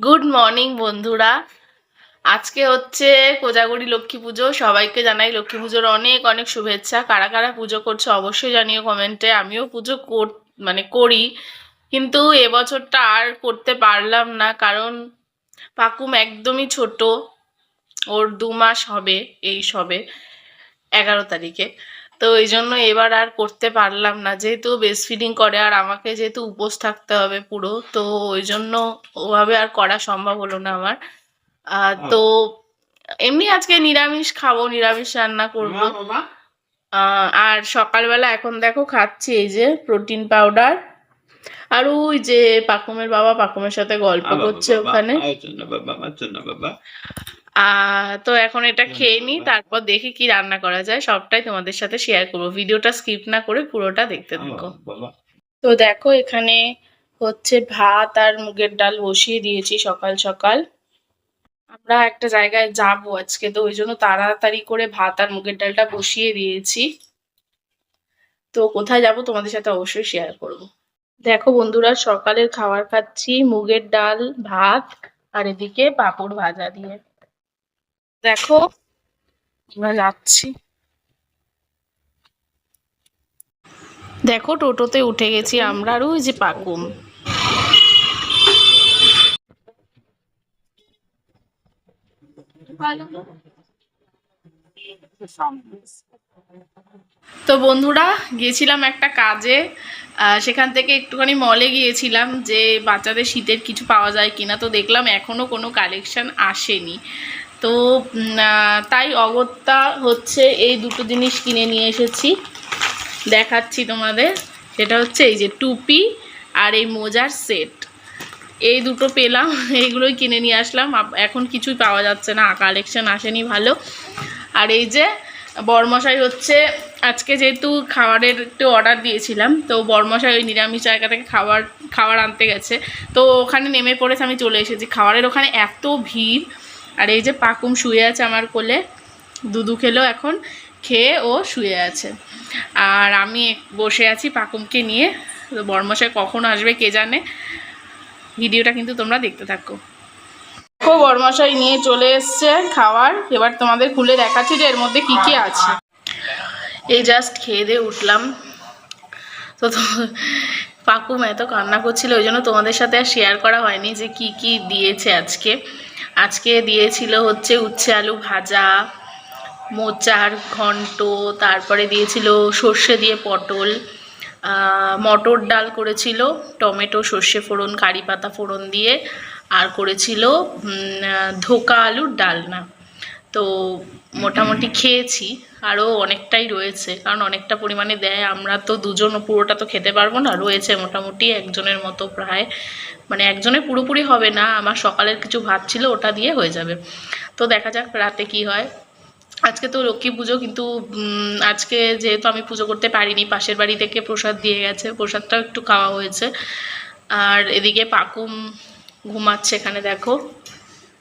Good morning বন্ধুরা। আজকে হচ্ছে কোজাগরি লক্ষ্মী পুজো। সবাইকে জানাই লক্ষ্মী পুজোর অনেক অনেক শুভেচ্ছা। কারা কারা পুজো করছে অবশ্যই জানিও কমেন্টে। আমিও পুজো কর মানে করি। কিন্তু এবছরটা আর করতে পারলাম না, কারণ পাকুম একদমই ছোট। ওর দু মাস হবে এই সবে, এগারো তারিখে। তো এই জন্য এবার আর করতে পারলাম না। যেহেতু বেস্ট ফিডিং করে আর আমাকে যেহেতু উপোস থাকতে হবে পুরো তো ওই জন্য ওভাবে আর করা সম্ভব হলো না আমার। তো এমনি আজকে নিরামিষ খাব নিরামিষ রান্না করব। আর সকালবেলা এখন দেখো খাচ্ছি এই যে প্রোটিন পাউডার আর ওই যে পাকুমের বাবা পাকুমের সাথে গল্প করছে ওখানে। আহ, তো এখন এটা খেয়ে নিই তারপর দেখি কি রান্না করা যায় সবটাই তোমাদের সাথে শেয়ার করব। ভিডিওটা স্কিপ না করে পুরোটা দেখতে থাকো। তো দেখো এখানে হচ্ছে ভাত আর মুগের ডাল বসিয়ে দিয়েছি সকাল সকাল। আমরা একটা জায়গায় যাব আজকে তো ওই জন্য তাড়াতাড়ি করে ভাত আর মুগের ডালটা বসিয়ে দিয়েছি। তো কোথায় যাব তোমাদের সাথে অবশ্যই শেয়ার করব। দেখো বন্ধুরা সকালের খাবার খাচ্ছি মুগের ডাল ভাত আর এদিকে পাঁপড় ভাজা দিয়ে। দেখো, আমরা যাচ্ছি। দেখো, টোটোতে উঠে গেছি আমরা আর ওই যে পাকুম তো বন্ধুরা, গিয়েছিলাম একটা কাজে। সেখান থেকে একটুখানি মলে গিয়েছিলাম যে বাচ্চাদের শীতের কিছু পাওয়া যায় কিনা। তো দেখলাম এখনও কোনো কালেকশন আসেনি। তো তাই অগত্যা হচ্ছে এই দুটো জিনিস কিনে নিয়ে এসেছি। দেখাচ্ছি তোমাদের। সেটা হচ্ছে এই যে টুপি আর এই মোজার সেট। এই দুটো পেলাম, এইগুলোই কিনে নিয়ে আসলাম। এখন কিছুই পাওয়া যাচ্ছে না, কালেকশন আসেনি ভালো। আর এই যে বরমশাই হচ্ছে, আজকে যেহেতু খাবারের একটু অর্ডার দিয়েছিলাম, তো বরমশাই ওই নিরামিষ জায়গা থেকে খাবার খাবার আনতে গেছে। তো ওখানে নেমে পড়েছে, আমি চলে এসেছি। খাবারের ওখানে এত ভিড় আর এই যে পাকুম শুয়ে আছে আমার কোলে, দুদু খেলো এখন, খেয়ে ও শুয়ে আছে। আর আমি বসে আছি পাকুমকে নিয়ে। তো বরমশাই কখন আসবে কে জানে? ভিডিওটা কিন্তু তোমরা দেখতে থাকো। দেখো, বরমশাই নিয়ে চলে এসছে খাওয়ার। এবার তোমাদের খুলে দেখাচ্ছি যে এর মধ্যে কি কি আছে। এই জাস্ট খেয়ে দিয়ে উঠলাম। তো- পাকুম এত কান্না করছিল, ওই জন্য তোমাদের সাথে আর শেয়ার করা হয়নি যে কি কি দিয়েছে আজকে। আজকে দিয়েছিল হচ্ছে উচ্ছে আলু ভাজা মোচার ঘন্ট, তারপরে দিয়েছিল সর্ষে দিয়ে পটল মটর ডাল করেছিল, টমেটো, সর্ষে ফোড়ন, কারি পাতা ফোড়ন দিয়ে, আর করেছিল ধোকা আলুর ডালনা। তো মোটামুটি খেয়েছি, আরও অনেকটাই রয়েছে, কারণ অনেকটা পরিমাণে দেয়। আমরা তো দুজন, পুরোটা তো খেতে পারব না, রয়েছে মোটামুটি একজনের মতো প্রায়। মানে একজনের পুরোপুরি হবে না, আমার সকালের কিছু ভাত ছিল, ওটা দিয়ে হয়ে যাবে। তো দেখা যাক রাতে কি হয়। আজকে তো লক্ষ্মী পুজো, কিন্তু আজকে যেহেতু আমি পুজো করতে পারিনি, পাশের বাড়ি থেকে প্রসাদ দিয়ে গেছে, প্রসাদটাও একটু খাওয়া হয়েছে। আর এদিকে পাকুম ঘুমাচ্ছে এখানে, দেখো।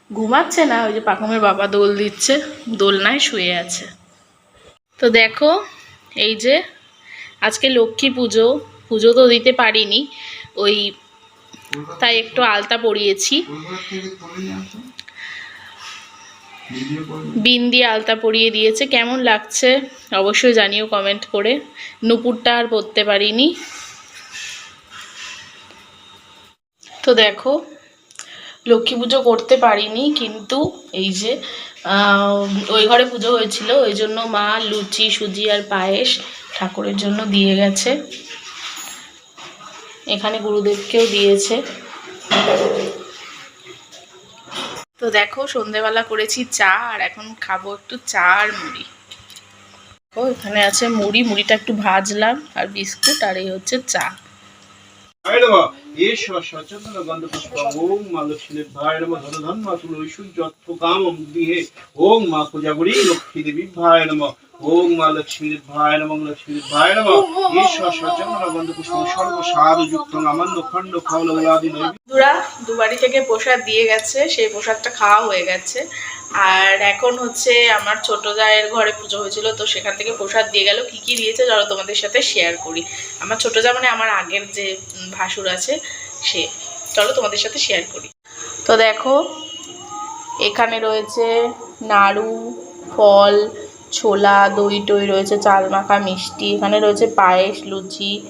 ঘুমাচ্ছে না, ওই যে পাকুমের বাবা দোল দিচ্ছে, দোলনায় শুয়ে আছে। তো দেখো, এই যে আজকে লক্ষ্মী পুজো পুজো তো দিতে পারিনি, ওই তাই একটু আলতা পরিয়েছি। বিন দিয়ে আলতা পরিয়ে দিয়েছে, কেমন লাগছে অবশ্যই জানিও কমেন্ট করে। নুপুরটা আর পরতে পারিনি। তো দেখো লক্ষ্মী পুজো করতে পারিনি, কিন্তু এই যে ওই ঘরে পুজো হয়েছিল, ওই জন্য মা লুচি, সুজি আর পায়েস ঠাকুরের জন্য দিয়ে গেছে। এখানে গুরুদেবকেও দিয়েছে। তো দেখো, সন্ধেবেলা করেছি চা, আর এখন খাব একটু চা আর মুড়ি। দেখো, এখানে আছে মুড়ি, মুড়িটা একটু ভাজলাম, আর বিস্কুট, আর এই হচ্ছে চা। লক্ষ্মী ভাই নমঃ ধন ধন মা ঐশ্বর্য কামম মা পূজাগুড়ি লক্ষ্মী দেবী ভায় নমঃ। মা লক্ষ্মী ভাই নমঃ লক্ষ্মী ভাই নমঃ। ঈশ্বর পুষ্প সর্ব সাধু যুক্ত আমান্য খণ্ড দুবারি থেকে প্রসাদ দিয়ে গেছে, সেই প্রসাদটা খাওয়া হয়ে গেছে। আর এখন হচ্ছে আমার ছোট জায়ের ঘরে পুজো হয়েছিল, তো সেখান থেকে প্রসাদ দিয়ে গেল। কি কি দিয়েছে চলো তোমাদের সাথে শেয়ার করি। আমার ছোট যা মানে আমার আগের যে ভাসুর আছে, সে। চলো তোমাদের সাথে শেয়ার করি। তো দেখো, এখানে রয়েছে নাড়ু, ফল ছোলা, দই টই রয়েছে, চাল মাখা, মিষ্টি, এখানে রয়েছে পায়েস, লুচি,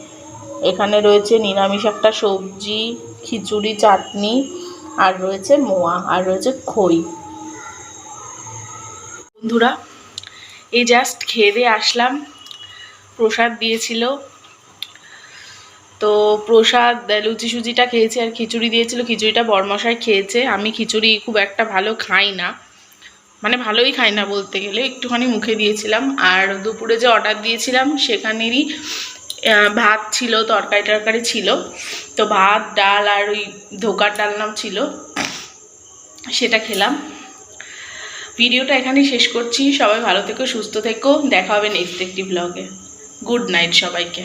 এখানে রয়েছে নিরামিষ একটা সবজি, খিচুড়ি, চাটনি, আর রয়েছে মোয়া, আর রয়েছে খই। বন্ধুরা, এই জাস্ট খেয়ে দিয়ে আসলাম। প্রসাদ দিয়েছিল। তো প্রসাদ লুচি সুজিটা খেয়েছে আর খিচুড়ি দিয়েছিল। খিচুড়িটা বরমশাই খেয়েছে। আমি খিচুড়ি খুব একটা ভালো খাই না। মানে ভালোই খাই না বলতে গেলে। একটুখানি মুখে দিয়েছিলাম আর দুপুরে যে অর্ডার দিয়েছিলাম সেখানেরই ভাত ছিল, তরকারি টরকারি ছিল। তো ভাত, ডাল আর ওই ধোকার ডাল নাম ছিল, সেটা খেলাম। ভিডিওটা এখানেই শেষ করছি। সবাই ভালো থেকো, সুস্থ থেকো। দেখা হবে নেক্সট একটি ব্লগে গুড নাইট সবাইকে।